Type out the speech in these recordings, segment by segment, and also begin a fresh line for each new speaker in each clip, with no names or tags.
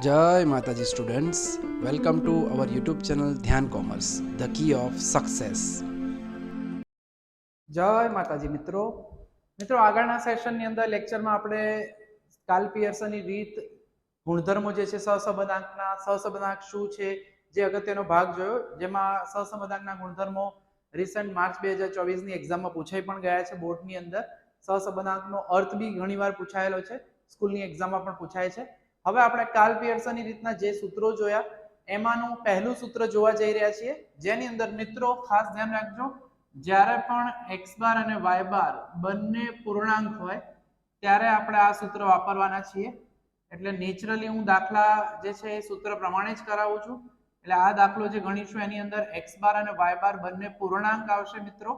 જય Mataji students welcome to our YouTube channel Dhyan commerce the key of success
જય માતાજી મિત્રો. મિત્રો, આગળના સેશનની અંદર લેક્ચરમાં આપણે કાલ પિયર્સનની રીત, ગુણધર્મો જે છે, સહસંબંધાંકના, સહસંબંધાંક શું છે, જે અગત્યનો ભાગ જોયો, જેમાં સહસંબંધાંકના ગુણધર્મો રિસન્ટ માર્ચ બે હજાર ચોવીસની એક્ઝામમાં પૂછાઈ પણ ગયા છે બોર્ડની અંદર. સહસંબંધાંકનો અર્થ બી ઘણીવાર પૂછાયેલો છે સ્કૂલની એક્ઝામમાં પણ પૂછાય છે. હવે આપણે કાલ પિયર્સનની રીતના જે સૂત્રો જોયા, એમાંનું પહેલું સૂત્ર જોવા જઈ રહ્યા છીએ. જેની અંદર મિત્રો ખાસ ધ્યાન રાખજો, જ્યારે પણ એક્સ બાર અને વાય બાર બંને પૂર્ણાંક હોય, ત્યારે આપણે આ સૂત્ર વાપરવાના છીએ. એટલે નેચરલી હું દાખલા જે છે એ સૂત્ર પ્રમાણે જ કરાવું છું. એટલે આ દાખલો જે ગણીશું, એની અંદર એક્સ બાર અને વાય બાર બંને પૂર્ણાંક આવશે મિત્રો.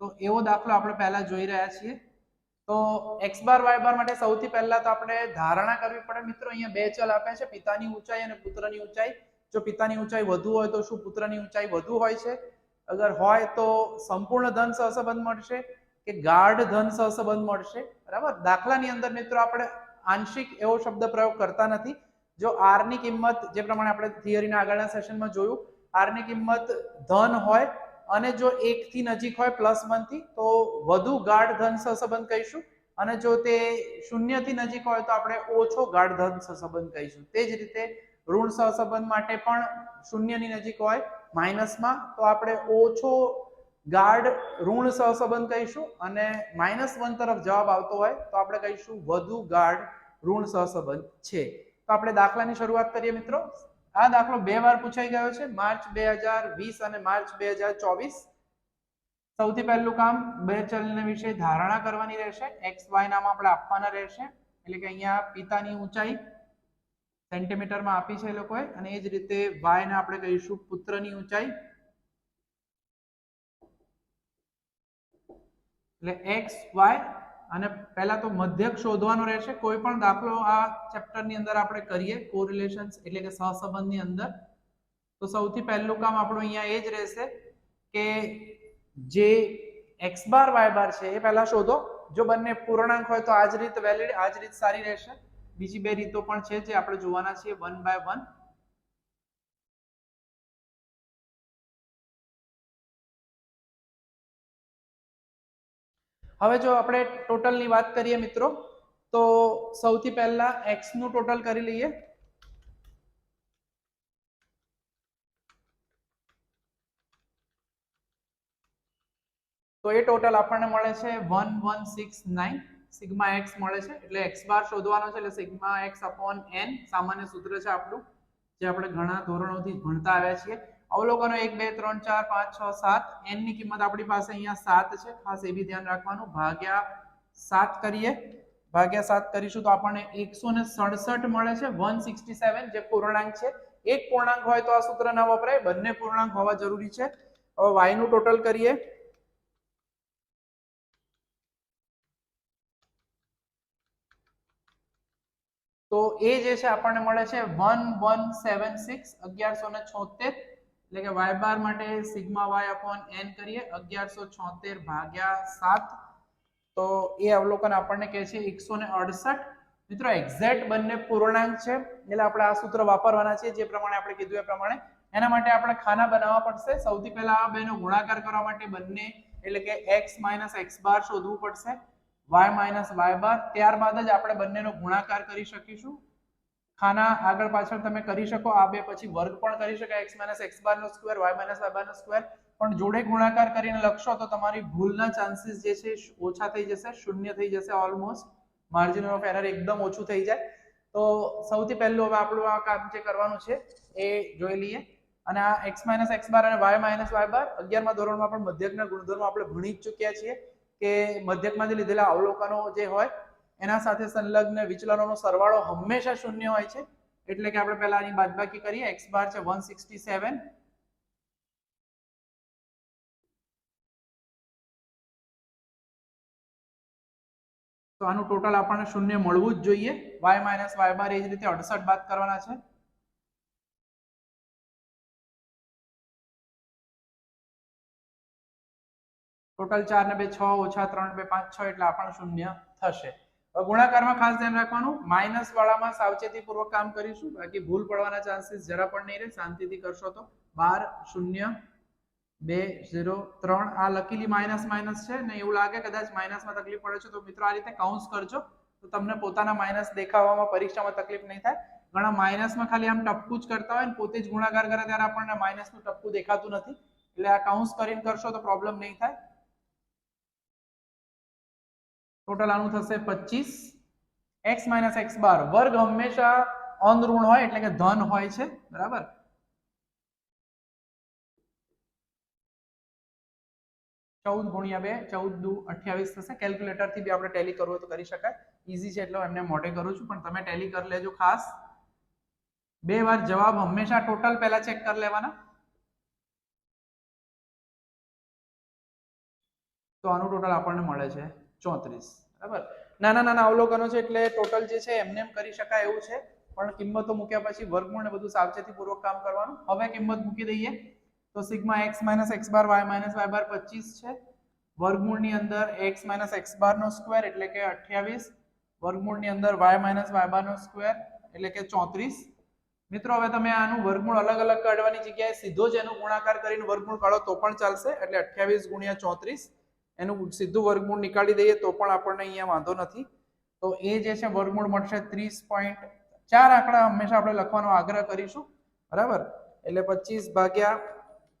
તો એવો દાખલો આપણે પહેલા જોઈ રહ્યા છીએ. તો એક્સ બાર, વાય બાર માટે સૌથી પહેલા તો આપણે ધારણા કરવી પડે. મિત્રો, અહીંયા બે ચલ આપ્યા છે. પિતાની ઊંચાઈ અને પુત્રની ઊંચાઈ. જો પિતાની ઊંચાઈ વધુ હોય તો શું? પુત્રની ઊંચાઈ વધુ હોય છે. અગર હોય તો સંપૂર્ણ ધન સહસંબંધ મળશે કે ગાઢ ધન સહસંબંધ મળશે. બરાબર? દાખલાની અંદર મિત્રો આપણે આંશિક એવો શબ્દ પ્રયોગ કરતા નથી. જો આરની કિંમત, જે પ્રમાણે આપણે થિયરીના આગળના સેશનમાં જોયું આરની કિંમત ધન હોય અને જો એકથી નજીક હોય પ્લસ વનથી તો વધુ ગાઢ ધન સહસંબંધ કહીશું. અને જો તે શૂન્યથી નજીક હોય તો આપણે ઓછો ગાઢ ધન સહસંબંધ કહીશું. તે જ રીતે ઋણ સહસંબંધ માટે પણ શૂન્યની નજીક હોય માઇનસમાં તો આપણે ઓછો ગાઢ ઋણ સહસંબંધ કહીશું. અને માઇનસ વન તરફ જવાબ આવતો હોય, તો આપણે કહીશું વધુ ગાઢ ઋણ સહસંબંધ છે. તો આપણે દાખલાની શરૂઆત કરીએ મિત્રો. આ દાખલો બે વાર પૂછાઈ ગયો છે. માર્ચ બે અને માર્ચ બે સૌથી પહેલું કામ બે ચલને વિશે ધારણા કરવાની રહેશે. એક્સ, વાય નામ આપણે આપવાના રહેશે. એટલે કે અહીંયા પિતાની ઊંચાઈ સેન્ટીમીટરમાં આપી છે એ લોકોએ. અને એ જ રીતે વાય ને આપણે કહીશું પુત્રની ઊંચાઈ. એટલે એક્સ, વાય અને પહેલા તો મધ્યક શોધવાનો રહેશે. કોઈ પણ દાખલો આ ચેપ્ટરની અંદર આપણે કરીએ. કોરિલેશન્સ એટલે કે સહસંબંધની અંદર. તો સૌથી પહેલું કામ આપણું અહીંયા એ જ રહેશે કે જે એક્સ બાર વાય બાર છે, એ પહેલા શોધો. જો બંને પૂર્ણાંક હોય તો આ જ રીત વેલિડ આ જ રીત સારી રહેશે. બીજી બે રીતો પણ છે જે આપણે જોવાના છીએ. વન બાય વન હવે જો આપણે ટોટલની વાત કરીએ મિત્રો, તો સૌથી પહેલા એક્સનું ટોટલ કરી લઈએ. તો એ ટોટલ આપણને મળે છે one one six nine. Sigma x મળે છે, એટલે એક્સ બાર શોધવાનો છે, એટલે સિગ્મા એક્સ અપોન એન સામાન્ય સૂત્ર છે આપણું, જે આપણે ઘણા ધોરણોથી ભણતા આવ્યા છીએ. અવલોકનો એક, બે, ત્રણ, ચાર, પાંચ, છ, સાત. એનની કિંમત આપણી પાસે અહીંયા સાત છે. ખાસ એ બી ધ્યાન રાખવાનું. ભાગ્યા સાત કરીએ. ભાગ્યા સાત કરીશું તો આપણને એકસો ને સડસઠ મળે છે. વન સિક્સટી સેવન જે પૂર્ણાંક છે. એક પૂર્ણાંક હોય તો આ સૂત્ર ના વપરાય. બંને પૂર્ણાંક હોવા જરૂરી છે. હવે વાયનું ટોટલ કરીએ. તો એ જે છે આપણને મળે છે વન વન સેવન સિક્સ અગિયારસો ને છોતેર. એટલે કે વાય બાર માટે સિગ્મા વાય અપોન એન કરીએ, અગિયારસો છોતેર ભાગ્યા સાત. તો એ અવલોકન આપણને કહે છે એકસો ને અડસઠ. મિત્રો એક્ઝેક્ટ બંને પૂર્ણાંક છે. એટલે આપણે આ સૂત્ર વાપરવાના છે જે પ્રમાણે આપણે કીધું એ પ્રમાણે. એના માટે આપણે ખાના બનાવવા પડશે. સૌથી પહેલા આ બેનો ગુણાકાર કરવા માટે બંને, એટલે કે એક્સ માઇનસ એક્સ બાર શોધવું પડશે. વાય માઇનસ વાય બાર ત્યારબાદ જ આપણે બંનેનો ગુણાકાર કરી શકીશું. ખાના આગળ પાછળ તમે કરી શકો. આ બે પછી વર્ગ પણ કરી શકાય. એક્સ માઇનસ એક્સ બાર નો square, y minus y bar નો સ્ક્વેર. પણ જોડે ગુણાકાર કરીને લખશો તો તમારી ભૂલના ચાન્સીસ જે છે ઓછા થઈ જશે, શૂન્ય થઈ જશે ઓલમોસ્ટ માર્જિન ઓફ એરર એકદમ ઓછું થઈ જાય. તો સૌથી પહેલું હવે આપણું આ કામ જે કરવાનું છે એ જોઈ લઈએ. અને આ એક્સ માઇનસ એક્સ બાર અને વાય માઇનસ વાય બાર અગિયારમા ધોરણમાં પણ મધ્યકના ગુણધર્મો આપણે ભણી જ ચૂક્યા છીએ કે મધ્યકમાંથી લીધેલા અવલોકનો જે હોય એના સાથે સંલગ્ન વિચલનોનો સરવાળો હંમેશા શૂન્ય હોય છે. એટલે કે આપણે પહેલા આની બાદબાકી કરીએ. એક્સ બાર છે વન સિક્સટી સેવન તો આનું ટોટલ આપણને શૂન્ય મળવું જ જોઈએ. વાય માઇનસ વાય બાર એ જ રીતે અડસઠ બાદ કરવાના છે. ટોટલ ચાર ને બે છ ઓછા ત્રણ બે પાંચ છ એટલે આપણને શૂન્ય થશે. ગુણાકારમાં ખાસ ધ્યાન રાખવાનું માઇનસ વાળામાં સાવચેતીપૂર્વક કામ કરીશું, બાકી ભૂલ પડવાના ચાન્સીસ જરા પણ નહીં રહે, શાંતિથી કરશો તો. બાર, શૂન્ય, બે, ઝીરો, ત્રણ, આ લકીલી માઇનસ માઇનસ છે, ને એવું લાગે કદાચ માઇનસમાં તકલીફ પડે છે, તો મિત્રો આ રીતે કાઉન્સ કરજો. તો તમને પોતાના માઇનસ દેખાવામાં, પરીક્ષામાં તકલીફ નહીં થાય. ઘણા માઇનસમાં ખાલી આમ ટપકું જ કરતા હોય ને પોતે જ ગુણાકાર કરે ત્યારે આપણને માઇનસનું ટપકું દેખાતું નથી. એટલે આ કાઉન્સ કરીને કરશો તો પ્રોબ્લેમ નહીં થાય. ટોટલ આનું થશે પચીસ. એક્સ માઇનસ એક્સ બાર વર્ગ હંમેશા અનઋણ હોય એટલે કે ધન હોય છે. બરાબર? ચૌદ ગુણ્યા બે, ચૌદ દુ અઠ્યાવીસ થશે. કેલ્ક્યુલેટરથી બી આપણે ટેલી કરવું તો કરી શકાય. ઇઝી છે એટલે એમને મોઢે કરું છું, પણ તમે ટેલી કરી લેજો ખાસ. બે વાર જવાબ હંમેશા ટોટલ પહેલા ચેક કરી લેવાના. તો આનું ટોટલ આપણને મળે છે. ચોત્રીસ. બરાબર? નાના નાના અવલોકનો છે એટલે ટોટલ જે છે એમને એમ કરી શકાય એવું છે. પણ કિંમતો મૂક્યા પછી વર્ગમૂળ ને બધું સાવચેતીપૂર્વક કામ કરવાનું. હવે કિંમત મૂકી દઈએ. તો sigma x minus x bar, y minus y bar પચીસ છે. વર્ગમૂળની અંદર એક્સ માઇનસ એક્સ બાર નો સ્ક્વેર એટલે કે અઠ્યાવીસ. વર્ગમૂળની અંદર વાય માઇનસ વાય બાર નો સ્ક્વેર એટલે કે ચોત્રીસ. મિત્રો, હવે તમે આનું વર્ગમૂળ અલગ અલગ કાઢવાની જગ્યાએ સીધો જ એનો ગુણાકાર કરીને વર્ગમૂળ કાઢો તો પણ ચાલશે. એટલે અઠ્યાવીસ ગુણ્યા ચોત્રીસ. એનું સીધું વર્ગમૂળ નીકાળી દઈએ તો પણ આપણને અહીંયા વાંધો નથી. તો એ જે છે વર્ગમૂળ મળશે ત્રીસ પોઈન્ટ ચાર આંકડા હંમેશા આપણે લખવાનો આગ્રહ કરીશું. બરાબર? એટલે પચીસ ભાગ્યા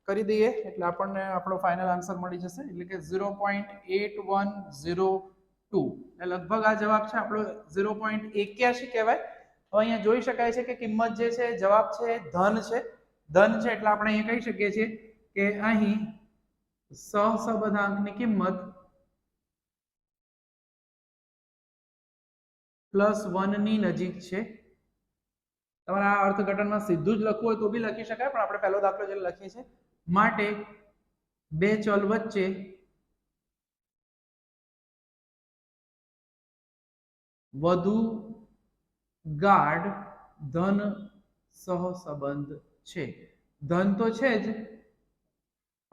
કરી દઈએ એટલે આપણને આપણો ફાઇનલ આન્સર મળી જશે. એટલે કે zero point eight one zero two. લગભગ આ જવાબ છે આપણો ઝીરો પોઈન્ટ એક્યાસી કહેવાય. તો અહીંયા જોઈ શકાય છે કે કિંમત જે છે જવાબ છે ધન છે. ધન છે એટલે આપણે અહીંયા કહી શકીએ છીએ કે અહીં સહસંબંધાંકની કિંમત પ્લસની નજીક છે. તમારે આ અર્થઘટનમાં સીધું જ લખવું હોય તો બી લખી શકાય, પણ આપણે પહેલો દાખલો જે લખીએ છીએ, માટે બે ચલ વચ્ચે વધુ ગાઢ ધન સહસંબંધ છે. ધન તો છે જ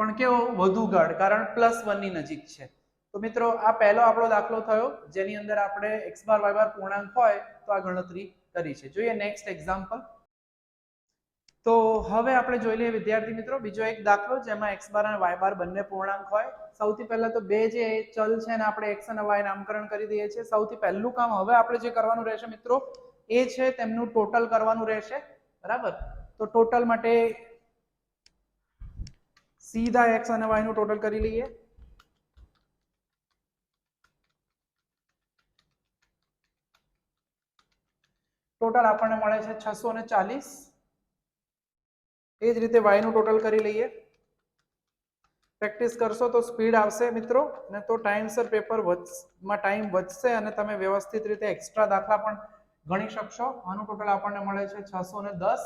પણ કેવો વધુ ગાઢ, કારણ પ્લસની નજીક છે. તો મિત્રો, આ પહેલો આપણો દાખલો થયો, જેની અંદર આપણે એક્સ બાર વાય બાર પૂર્ણાંક હોય તો આ ગણતરી કરી છે. જોઈએ નેક્સ્ટ એક્ઝામ્પલ તો હવે આપણે જોઈ લઈએ વિદ્યાર્થી મિત્રો, બીજો એક દાખલો જેમાં એક્સ બાર અને વાય બાર બંને પૂર્ણાંક હોય. સૌથી પહેલા તો બે જે ચલ છે ને આપણે એક્સ અને વાય નામકરણ કરી દઈએ છીએ. સૌથી પહેલું કામ હવે આપણે જે કરવાનું રહેશે મિત્રો, એ છે તેમનું ટોટલ કરવાનું રહેશે. બરાબર? તો ટોટલ માટે સીધા એક્સ અને વાયનું ટોટલ કરી લઈએ. ટોટલ આપણને મળે છે છસો ને ચાલીસ. એ જ રીતે વાયનું ટોટલ કરી લઈએ. પ્રેક્ટિસ કરશો તો સ્પીડ આવશે મિત્રો, ને તો ટાઈમસર પેપર વધમાં ટાઈમ વધશે અને તમે વ્યવસ્થિત રીતે એક્સ્ટ્રા દાખલા પણ ગણી શકશો. આનું ટોટલ આપણને મળે છે છસો ને દસ.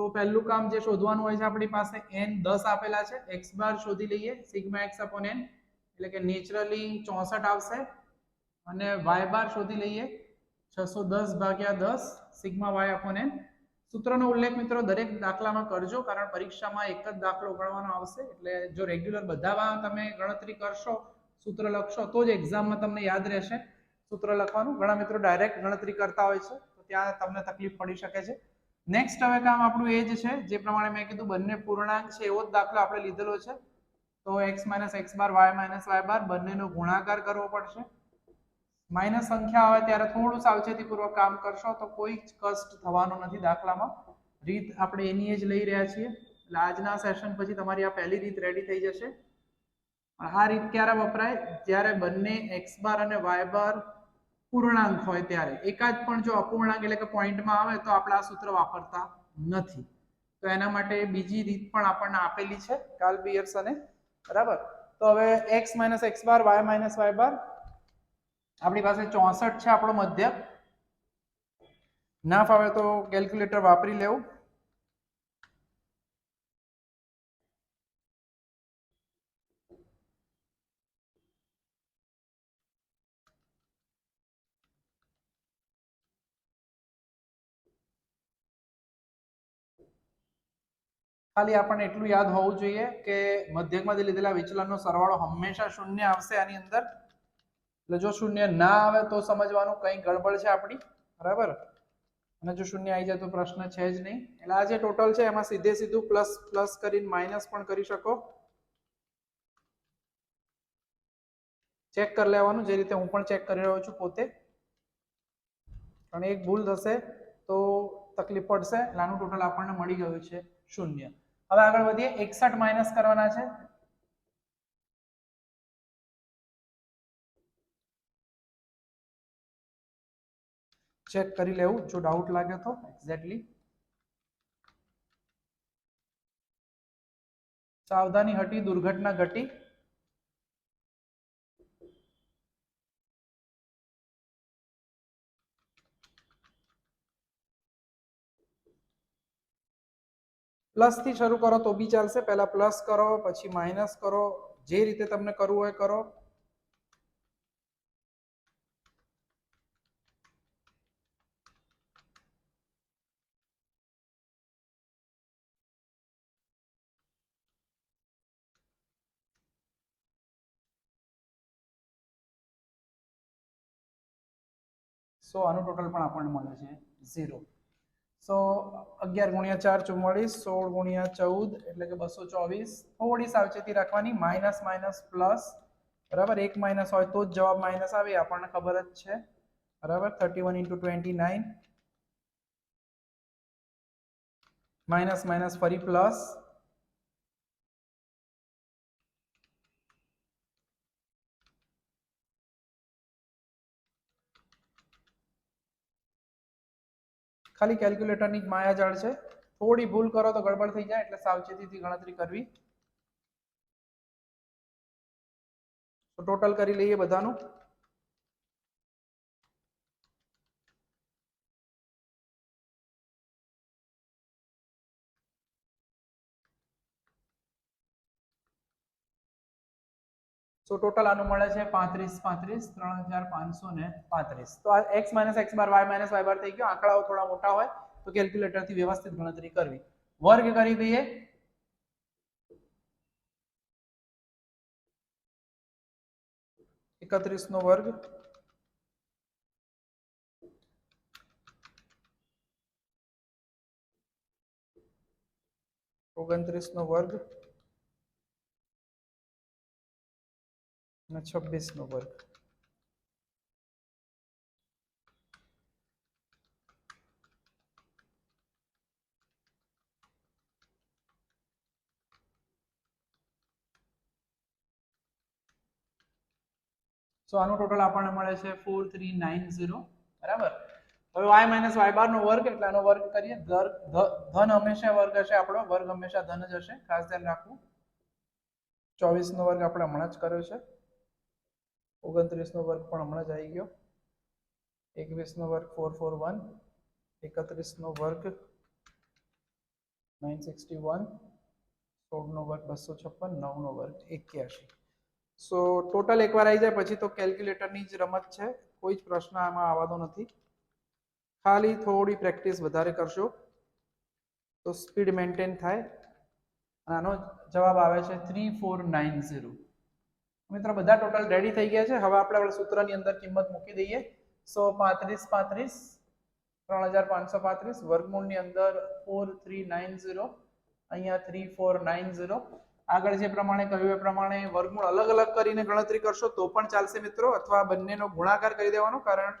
તો પહેલું કામ જે શોધવાનું હોય છે આપણી પાસે એન દસ આપેલા છે. એક્સ બાર શોધી લઈએ. સિગ્મા એક્સ અપોન એન એટલે કે નેચરલી ચોસઠ આવશે. અને વાય બાર શોધી લઈએ. છસો દસ ભાગ્યા દસ, સિગ્મા વાય અપોન એન સૂત્રનો ઉલ્લેખ મિત્રો દરેક દાખલામાં કરજો, કારણ પરીક્ષામાં એક જ દાખલો ગણવાનો આવશે. એટલે જો રેગ્યુલર બધામાં તમે ગણતરી કરશો, સૂત્ર લખશો, તો જ એક્ઝામમાં તમને યાદ રહેશે. સૂત્ર લખવાનું. ઘણા મિત્રો ડાયરેક્ટ ગણતરી કરતા હોય છે. તો ત્યાં તમને તકલીફ પડી શકે છે. નેક્સ્ટ હવે કામ આપણું એ જ છે, જે પ્રમાણે મેં કીધું બંને પૂર્ણાંક છે, એવો જ દાખલો આપણે લીધેલો છે. તો x minus x bar y minus y bar બંનેનો ગુણાકાર કરવો પડશે. માઇનસ સંખ્યા આવે ત્યારે થોડું સાવચેતીપૂર્વક કામ કરશો તો કોઈ જ કષ્ટ થવાનો નથી દાખલામાં. રીત આપણે એની જ લઈ રહ્યા છીએ. એટલે આજના સેશન પછી તમારી આ પહેલી રીત રેડી થઈ જશે. આ રીત ક્યારે વપરાય? જ્યારે બંને એક્સ બાર અને વાય બાર પૂર્ણાંક હોય ત્યારે. એકાદ પણ જો અપૂર્ણાંક એટલે કે પોઈન્ટમાં આવે તો આપણે આ સૂત્ર વાપરતા નથી. તો એના માટે બીજી રીત પણ આપણને આપેલી છે કાલ પિયર્સને બરાબર? તો હવે x minus x bar y minus y bar આપણી પાસે ચોસઠ છે આપણો મધ્ય. ના ફાવે તો કેલ્ક્યુલેટર વાપરી લેવું. ખાલી આપણને એટલું યાદ હોવું જોઈએ કે મધ્યકમાંથી લીધેલા વિચલનનો સરવાળો હંમેશા શૂન્ય આવશે આની અંદર. એટલે જો શૂન્ય ના આવે તો સમજવાનું કંઈ ગડબડ છે આપણી. બરાબર? અને જો શૂન્ય આવી જાય તો પ્રશ્ન છે જ નહીં. એટલે આ જે ટોટલ છે એમાં સીધે સીધું પ્લસ પ્લસ કરીને માઇનસ પણ કરી શકો. ચેક કરી લેવાનું, જે રીતે હું પણ ચેક કરી રહ્યો છું પોતે. અને એક ભૂલ થશે તો તકલીફ પડશે. એટલે આનું ટોટલ આપણને મળી ગયું છે. શૂન્ય. હવે આગળ વધીએ, એકસઠ માઇનસ કરવાના છે. ચેક કરી લેવું, જો ડાઉટ લાગે તો એક્ઝેક્ટલી સાવધાની હટી, દુર્ઘટના ઘટી. પ્લસથી શરૂ કરો તો બી ચાલશે. પહેલા પ્લસ કરો, પછી માઇનસ કરો. જે રીતે તમને કરવું હોય કરો. સો આનું ટોટલ પણ આપણને મળે છે ઝીરો. સો અગિયાર ગુણ્યા ચાર ચુમ્માળીસ, સોળ ગુણ્યા ચૌદ, એટલે કે બસો ચોવીસ. થોડી સાવચેતી રાખવાની, માઇનસ માઇનસ પ્લસ, બરાબર? એક માઇનસ હોય તો જ જવાબ માઇનસ આવે આપણને ખબર જ છે. બરાબર? Thirty one into twenty nine. Minus minus ફરી પ્લસ. ખાલી કેલ્ક્યુલેટરની માયાજાળ છે. થોડી ભૂલ કરો તો ગડબડ થઈ જાય એટલે સાવચેતીથી ગણતરી કરવી. તો ટોટલ કરી લઈએ બધાનું. સો ટોટલ આનું મળે છે પાંત્રીસ પાંત્રીસ, ત્રણ હજાર પાંચસો ને પાંત્રીસ. તો આ x minus x bar, y minus y bar થઈ ગયો. આંકડાઓ થોડા મોટા હોય તો કેલ્ક્યુલેટરથી વ્યવસ્થિત ગણતરી કરવી. વર્ગ કરી દઈએ. એકત્રીસ નો વર્ગ. ઓગણત્રીસ નો વર્ગ. અને છવ્વીસનો વર્ગ. સો આનું ટોટલ આપણને મળે છે ફોર થ્રી નાઇન ઝીરો બરાબર? હવે વાય માઇનસ વાય બાર નો વર્ગ, એટલે આનો વર્ગ કરીએ ધન હંમેશા વર્ગ હશે આપણો, વર્ગ હંમેશા ધન જ હશે. ખાસ ધ્યાન રાખવું. ચોવીસ નો વર્ગ આપણે હમણાં જ કર્યો છે. ઓગણત્રીસ નો વર્ગ પણ હમણાં જ આવી ગયો. એકવીસ નો વર્ગ ફોર ફોર વન એકત્રીસ નો વર્ગ નાઇન સિક્સટી વન સોળ નો વર્ગ બસો છપ્પન નવ નો વર્ગ એક્યાસી સો ટોટલ એકવાર આવી જાય, પછી તો કેલ્ક્યુલેટરની જ રમત છે. કોઈ જ પ્રશ્ન આમાં આવવાનો નથી. ખાલી થોડી પ્રેક્ટિસ વધારે કરશો તો સ્પીડ મેન્ટેન થાય. આનો જવાબ આવે છે થ્રી ફોર નાઇન ઝીરો મિત્રો બધા ટોટલ રેડી થઈ ગયા છે. હવે આપણે આપણા સૂત્રની અંદર કિંમત મૂકી દઈએ. સો પાંત્રીસ પાંત્રીસ, ત્રણ હજાર પાંચસો પાંત્રીસ, વર્ગમૂળની અંદર ફોર થ્રી નાઇન ઝીરો અહીંયા થ્રી ફોર નાઇન ઝીરો આગળ જે પ્રમાણે કહ્યું એ પ્રમાણે વર્ગમૂળ અલગ અલગ કરીને ગણતરી કરશો તો પણ ચાલશે મિત્રો, અથવા બંનેનો ગુણાકાર કરી દેવાનો, કારણ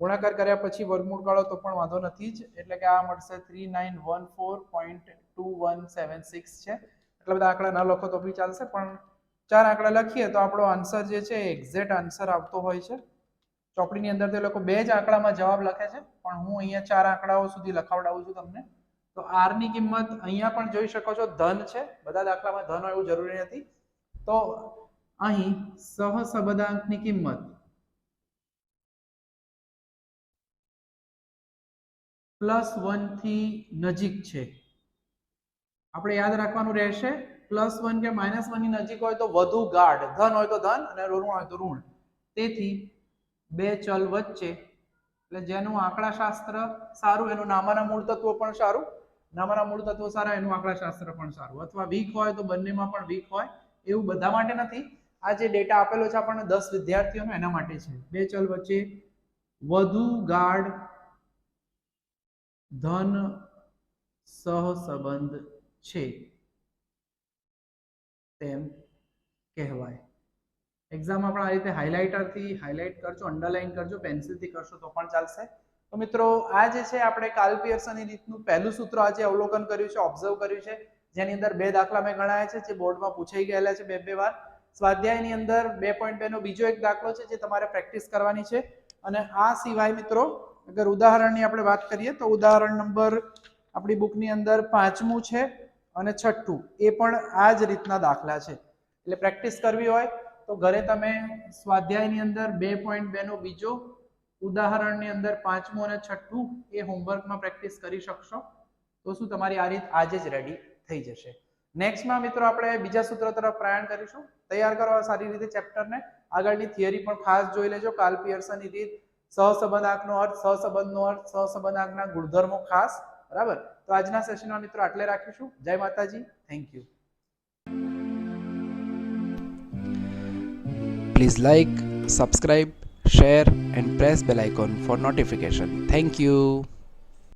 ગુણાકાર કર્યા પછી વર્ગમૂળ કાઢો તો પણ વાંધો નથી જ. એટલે કે આ મળશે three nine one four point two one seven six છે. એટલા બધા આંકડા ન લખો તો બી ચાલશે, પણ ચાર આંકડા લખીએ તો આપણો આન્સર જે છે એક્ઝેક્ટ આન્સર આવતો હોય છે. ચોપડીની અંદર તે લોકો બે જ આંકડામાં જવાબ લખે છે, પણ હું અહીંયા ચાર આંકડાઓ સુધી લખાવડાવું છું તમને. તો આરની કિંમત અહીંયા પણ જોઈ શકો છો, ધન છે, બધા દાખલામાં ધન હોય એવું જરૂરી નથી. તો અહીં સહસબદાંકની કિંમત. પ્લસ વનથી નજીક છે. આપણે યાદ રાખવાનું રહેશે પ્લસ વન કે માઇનસ વનની નજીક હોય તો વધુ ગાઢ. ધન હોય તો ધન અને ઋણ હોય તો ઋણ. તેથી બે ચલ વચ્ચે, એટલે જેનું આંકડાશાસ્ત્ર સારું, એનું નામાના મૂળ તત્વો પણ સારું, નામાના મૂળ તત્વો સારા, એનું આંકડાશાસ્ત્ર પણ સારું. અથવા વીક હોય તો બંનેમાં પણ વીક હોય, એવું બધા માટે નથી. આ જે ડેટા આપેલો છે આપણને દસ વિદ્યાર્થીઓનો, એના માટે છે. બે ચલ વચ્ચે વધુ ગાઢ ધન સહસંબંધ છે. તેમ કહેવાય. એક્ઝામમાં પણ આ રીતે હાઇલાઇટરથી હાઇલાઇટ કરજો અંડરલાઇન કરજો પેન્સિલથી કરશો તો પણ ચાલશે. તો મિત્રો, આ જે છે આપણે કાલ પિયર્સનની રીતનું પહેલું સૂત્ર આજે અવલોકન કર્યું છે ઓબ્ઝર્વ કર્યું છે. જેની અંદર બે દાખલા મેં ગણાયા છે, જે બોર્ડમાં પૂછાઈ ગયેલા છે બે બે વાર. સ્વાધ્યાયની અંદર બે પોઈન્ટ બેનો બીજો એક દાખલો છે, જે તમારે પ્રેક્ટિસ કરવાની છે. અને આ સિવાય મિત્રો, અગર ઉદાહરણની આપણે વાત કરીએ તો ઉદાહરણ નંબર આપણી બુકની અંદર પાંચમું છે. અને છઠ્ઠું, એ પણ આ જ રીતના દાખલા છે. એટલે પ્રેક્ટિસ કરવી હોય તો ઘરે તમે સ્વાધ્યાયની અંદર બે પોઈન્ટ બેનો બીજો ઉદાહરણની અંદર પાંચમું અને છઠ્ઠું એ હોમવર્કમાં પ્રેક્ટિસ કરી શકશો. તો શું તમારી આ રીત આજે જ રેડી થઈ જશે. નેક્સ્ટમાં મિત્રો આપણે બીજા સૂત્ર તરફ પ્રયાણ કરીશું. તૈયાર કરો સારી રીતે ચેપ્ટરને આગળની થિયરી પણ ખાસ જોઈ લેજો. કાલ પિયર્સનની રીત સહસંબંધાંકનો અર્થ, સહસંબંધનો અર્થ સહસંબંધાંકના ગુણધર્મો ખાસ. બરાબર તો આજના સેશનમાં મિત્રો આટલે રાખીશું જય માતાજી thank you
Please like, subscribe, share and press bell icon for notification. Thank you.